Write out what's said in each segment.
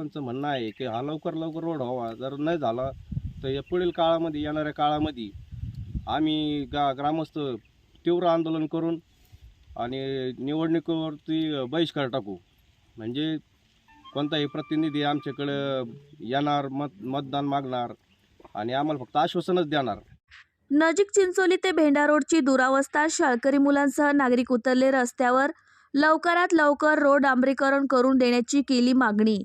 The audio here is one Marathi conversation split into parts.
सरपंच म्हणणं आहे की हा लवकर लवकर रोड व्हावा. जर नाही झाला तर या पुढील काळामध्ये येणाऱ्या काळामध्ये आम्ही गा ग्रामस्थ तीव्र आंदोलन करून आणि निवडणुकीवरती बहिष्कार टाकू. म्हणजे कोणताही प्रतिनिधी आमच्याकडं येणार मत मतदान मागणार आणि आम्हाला फक्त आश्वासनच देणार. नजीक चिंचोली ते भेंडा रोडची दुरावस्था शाळकरी मुलांसह नागरिक उतरले रस्त्यावर लवकरात लवकर रोड डांबरीकरण करून देण्याची केली मागणी.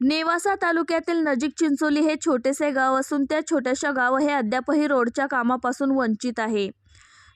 नेवासा तालुक्यातील नजीक चिंचोली हे छोटेसे गाव असून त्या छोट्याशा गाव हे अद्यापही रोडच्या कामापासून वंचित आहे.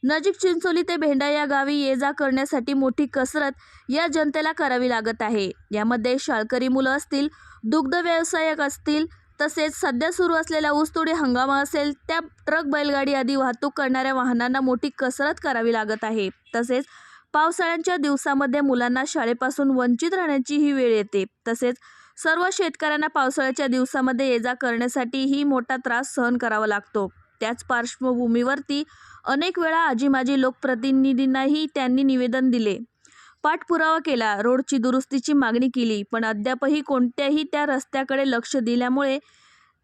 नजीक चिंचोली ते भेंडा या गावी ये जा करण्यासाठी मोठी कसरत या जनतेला करावी लागत आहे. यामध्ये शाळकरी मुलं असतील दुग्ध व्यवसायक असतील तसेच सध्या सुरू असलेल्या ऊसतोडी हंगामा असेल त्या ट्रक बैलगाडी आदी वाहतूक करणाऱ्या वाहनांना मोठी कसरत करावी लागत आहे. तसेच पावसाळ्यांच्या दिवसामध्ये मुलांना शाळेपासून वंचित राहण्याची ही वेळ येते. तसेच सर्व शेतकऱ्यांना पावसाळ्याच्या दिवसामध्ये ये जा करण्यासाठीही मोठा त्रास सहन करावा लागतो. त्याच पार्श्वभूमीवरती अनेक वेळा आजीमाजी लोकप्रतिनिधींनाही त्यांनी निवेदन दिले. पाठपुरावा केला रोडची दुरुस्तीची मागणी केली पण अद्यापही कोणत्याही त्या रस्त्याकडे लक्ष दिल्यामुळे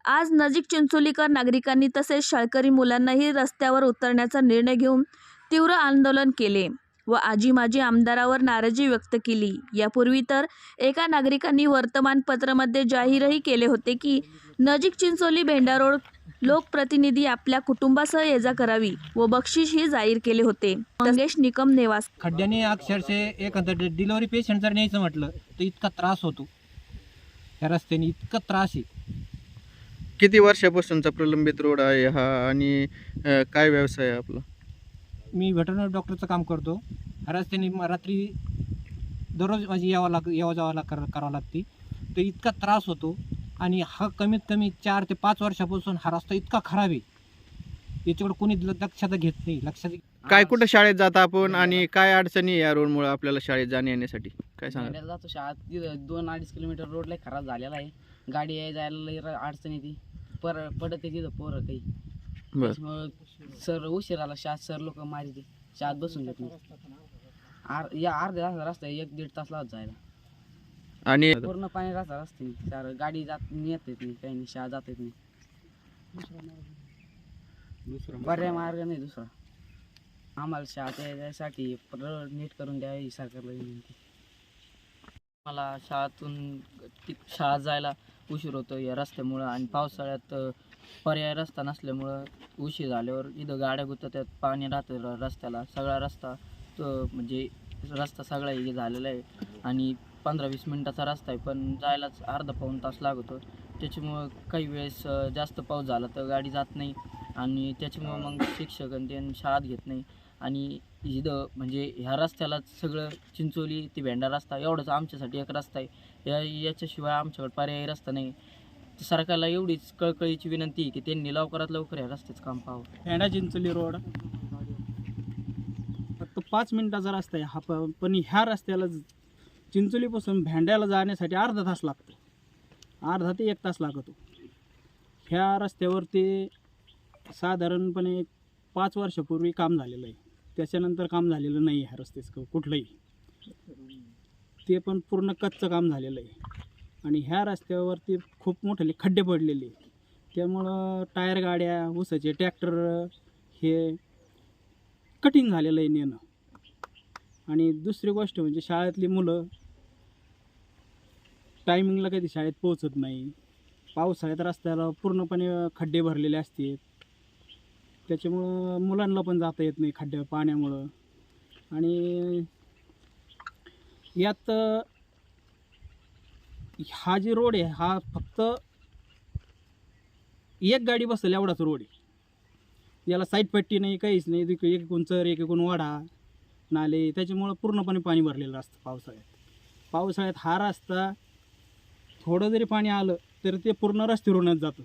आज नजीक चिंचोलीकर नागरिकांनी तसेच शाळकरी मुलांनाही रस्त्यावर उतरण्याचा निर्णय घेऊन तीव्र आंदोलन केले. व आजी माजी आमदारावर नाराजी व्यक्त केली. यापूर्वी तर एका नागरिकांनी वर्तमानपत्रामध्ये जाहीरही केले होते की नजीक चिंचोली भेंडा रोड लोकप्रतिनिधी आपल्या कुटुंबासह ये जा करावी व बक्षीसही जाहीर केले होते. मंगेश निकम नेवास. खड्ड्याने अक्षरशः एखादं डिलिव्हरी पेशंट जर न्यायचं म्हटलं तर इतका त्रास होतो. या रस्त्याने इतका त्रास आहे. किती वर्षापासूनचा प्रलंबित रोड आहे हा आणि अ, काय व्यवसाय आहे आपला? मी व्हेटरनरी डॉक्टरचं काम करतो. रस्त्याने रात्री दररोज माझी यावं लाग यावं जावं लाग कर करावं लागते. तर इतका त्रास होतो आणि हा कमीत कमी चार ते पाच वर्षापासून हा रस्ता इतका खराब आहे. याच्याकडे कोणी लक्षात घेत नाही. लक्षात काय कुठं शाळेत जाता आपण आणि काय अडचणी आहे या रोडमुळे आपल्याला शाळेत जाण्या येण्यासाठी? काय सांगा भेंड्याला जातो शाळा तिथं दोन अडीच किलोमीटर रोड लय खराब झालेला आहे. गाडी याय जायला लय र- अडचण येते. पर पडत आहे तिथं पोरं काही. त्याच्यामुळं सर उशीर आला शाळेत सर लोक मारिते शाळेत बसून देत नाही. आर या अर्ध्या तासाचा रस्ता आहे, एक दीड तास लागत जायला. आणि पूर्ण पाणी राहता रस्ते चार गाडी जात येत येत नाही काही नाही शाळा जात येत नाही. पर्याय मार्ग नाही दुसरा. आम्हाला शाळेत यायसाठी रोड नीट करून द्यावी सरकारला विनंती. मला शाळेतून शाळा जायला उशीर होतो या रस्त्यामुळं आणि पावसाळ्यात पर्याय रस्ता नसल्यामुळं उशीर झाल्यावर इथं गाड्या गुततात पाणी राहतं रस्त्याला. सगळा रस्ता तो म्हणजे रस्ता सगळा हे झालेला आहे आणि पंधरा वीस मिनटाचा रस्ता आहे पण जायलाच अर्धा पाऊण तास लागतो. त्याच्यामुळं काही वेळेस जास्त पाऊस झाला तर गाडी जात नाही आणि त्याच्यामुळं मग शिक्षक आणि ते शाळात घेत नाही. आणि इथं म्हणजे ह्या रस्त्यालाच सगळं चिंचोली ते भेंडा रस्ता एवढंच आमच्यासाठी एक रस्ता आहे. या याच्याशिवाय आमच्याकडे पर्यायी रस्ता नाही. सरकारला एवढीच कळकळीची विनंती आहे की त्यांनी लवकरात लवकर या रस्त्याचं काम पाहावं. भेंडा चिंचोली रोड. फक्त पाच मिनिटाचा रस्ता आहे हा प- पण ह्या रस्त्याला चिंचोलीपासून भेंड्याला जाण्यासाठी अर्धा तास लागतो. अर्धा ते एक तास लागतो. ह्या रस्त्यावरती साधारणपणे पाच वर्षापूर्वी काम झालेलं आहे. त्याच्यानंतर काम झालेलं नाही ह्या रस्त्याचं कुठलंही. ते पण पूर्ण कच्चं काम झालेलं आहे. आणि ह्या रस्त्यावरती खूप मोठे खड्डे पडलेले त्यामुळं टायर गाड्या ऊसाचे ट्रॅक्टर हे कठीण झालेलं आहे नेणं. आणि दुसरी गोष्ट म्हणजे शाळेतली मुलं टायमिंगला कधी शाळेत पोहोचत नाही. पावसाळ्यात रस्त्याला पूर्णपणे खड्डे भरलेले असतात त्याच्यामुळं मुलांना पण जाता येत नाही खड्ड्या पाण्यामुळं. आणि यात हा जे रोड आहे हा फक्त एक गाडी बसेल एवढाच रोड आहे. याला साईड पट्टी नाही काहीच नाही एक एकूण चर एक एकूण वाडा नाले त्याच्यामुळं पूर्णपणे पाणी भरलेलं असतं पावसाळ्यात. पावसाळ्यात हा रस्ता थोडं जरी पाणी आलं तर ते पूर्ण रस्ते रोडण्यात जातं.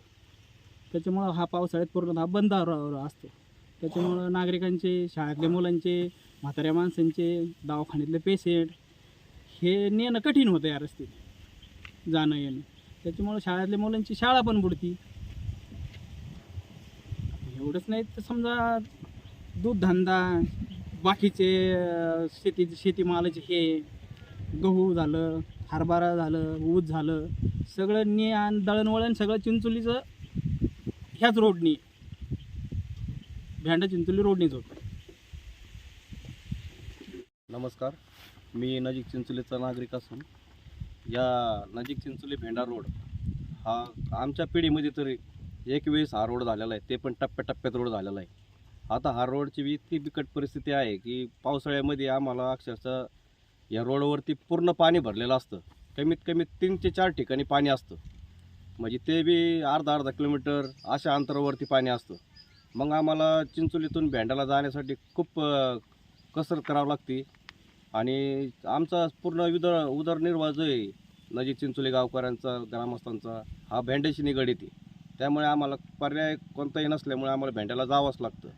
त्याच्यामुळं हा पावसाळ्यात पूर्ण हा बंद असतो. त्याच्यामुळं नागरिकांचे शाळेतल्या मुलांचे म्हाताऱ्या माणसांचे दवाखान्यातले पेशंट हे नेणं कठीण होतं या रस्ते जाणं येणं. त्याच्यामुळं शाळेतल्या मुलांची शाळा पण बुडती. एवढंच नाही तर समजा दूधधंदा बाकीचे शेती शेतीमालाचे हे गहू झालं हरभरा झालं ऊस झालं सगळं ने आणि दळणवळण सगळं चिंचोलीचं ह्याच रोडनी भेंडा चिंचोली रोडनी जोडतो नमस्कार मी नजीक चिंचोलीचा नागरिक असून या नजीक चिंचोली भेंडा रोड हा आमच्या पिढीमध्ये तरी एक वेळेस हा रोड झालेला आहे ते पण टप्प्याटप्प्यात रोड झालेला आहे. आता हा रोडची इतकी बिकट परिस्थिती आहे की पावसाळ्यामध्ये आम्हाला अक्षरशः या रोडवरती पूर्ण पाणी भरलेलं असतं. कमीत कमी तीन ते चार ठिकाणी पाणी असतं. म्हणजे ते बी अर्धा अर्धा किलोमीटर अशा अंतरावरती पाणी असतं. मग आम्हाला चिंचोलीतून भेंड्याला जाण्यासाठी खूप कसरत करावं लागते. आणि आमचा पूर्ण उदर उदरनिर्वाह जो आहे नजीक चिंचोली गावकऱ्यांचा ग्रामस्थांचा हा भेंड्याशी निगडीत आहे. त्यामुळे आम्हाला पर्याय कोणताही नसल्यामुळे आम्हाला भेंड्याला जावंच लागतं.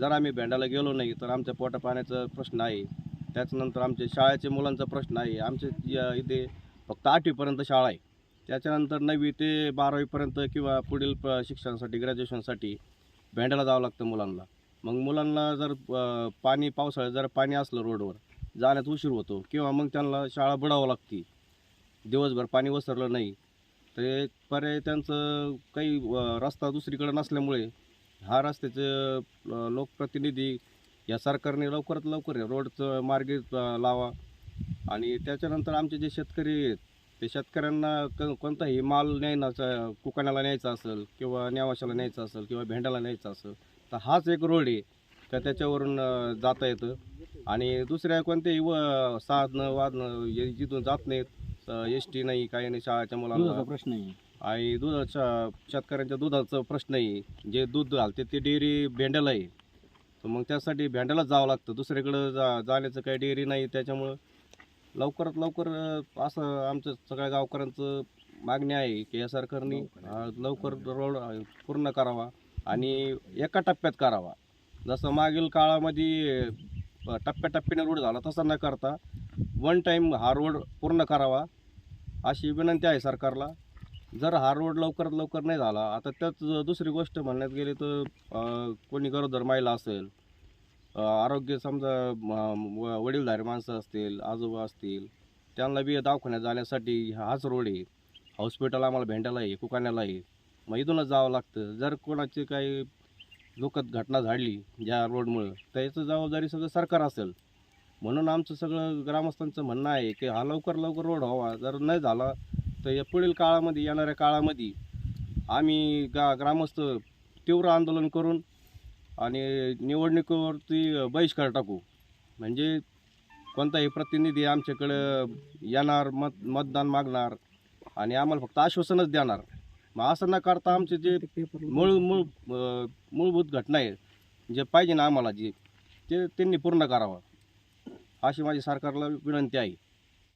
जर आम्ही भेंड्याला गेलो नाही तर आमच्या पोटा पाण्याचा प्रश्न आहे. त्याच्यानंतर आमच्या शाळेच्या मुलांचा प्रश्न आहे. आमच्या इथे फक्त आठवीपर्यंत शाळा आहे. त्याच्यानंतर नववी ते बारावीपर्यंत किंवा पुढील प- शिक्षणासाठी ग्रॅज्युएशनसाठी भेंड्याला जावं लागतं मुलांना. मग मुलांना जर अ, पाणी पावसाळ्यात जर पाणी असलं रोडवर जाण्यात उशीर होतो किंवा मग त्यांना शाळा बुडावं लागते दिवसभर पाणी वसरलं नाही तर पर्याय त्यांचं काही अ, रस्ता दुसरीकडे नसल्यामुळे हा रस्त्याचे अ, लोकप्रतिनिधी या सरकारने लवकरात लवकर रोडचं मार्गे अ, लावा. आणि त्याच्यानंतर आमचे जे शेतकरी आहेत ते शेतकऱ्यांना क कोणताही माल न्यायचा कुकाण्याला न्यायचा असेल किंवा नेवाशाला न्यायचा असेल किंवा भेंड्याला न्यायचा असेल तर हाच एक रोड आहे. का त्याच्यावरून अ, जाता येतं. आणि दुसऱ्या कोणत्याही व साधनं वादनं हे जिथून जात नाहीत एस टी नाही काही नाही शाळेच्या मुलांना. प्रश्न आहे. आणि दुधाच्या शेतकऱ्यांच्या दुधाचा प्रश्नही जे दूध घालते ते डेअरी भेंड्याला आहे. तर मग त्यासाठी भेंड्यालाच जावं लागतं. दुसरीकडं जा जाण्याचं काही डेअरी नाही त्याच्यामुळं लवकरात लवकर अं, असं आमचं सगळ्या गावकऱ्यांचं मागणी आहे की या सरकारने अं, लवकर रोड अं, पूर्ण करावा आणि एका टप्प्यात करावा. जसं मागील काळामध्ये अं, टप्प्याटप्प्याने रोड झाला तसा न करता वन टाईम हा रोड पूर्ण करावा अशी विनंती आहे सरकारला. जर हा रोड लवकरात लवकर नाही झाला आता त्यात दुसरी गोष्ट म्हणण्यात गेली तर अं, कोणी गरोदर महिला असेल आरोग्य समजा म- व- वडीलधारी माणसं असतील आजोबा असतील त्यांना बी दवाखान्यात जाण्यासाठी हाच रोड आहे. हॉस्पिटल आम्हाला भेंड्याला आहे कुकाण्याला आहे मग इथूनच जावं लागतं. जर कोणाची काही दुःखद घटना झाडली ज्या रोडमुळं त्याचं जबाबदारी सगळं सरकार असेल. म्हणून आमचं सगळं ग्रामस्थांचं म्हणणं आहे की हा लवकर लवकर रोड व्हावा. जर नाही झाला तर या पुढील काळामध्ये येणाऱ्या काळामध्ये आम्ही गा ग्रामस्थ तीव्र आंदोलन करून आणि निवडणुकीवरती बहिष्कार टाकू. म्हणजे कोणताही प्रतिनिधी आमच्याकडं येणार मत मतदान मागणार आणि आम्हाला फक्त आश्वासनच देणार. मग असं न करता आमचे जे मूळ मूळ मूलभूत घटना आहे जे पाहिजे ना आम्हाला जे ते त्यांनी पूर्ण करावं. अशी माझी सरकारला विनंती आहे.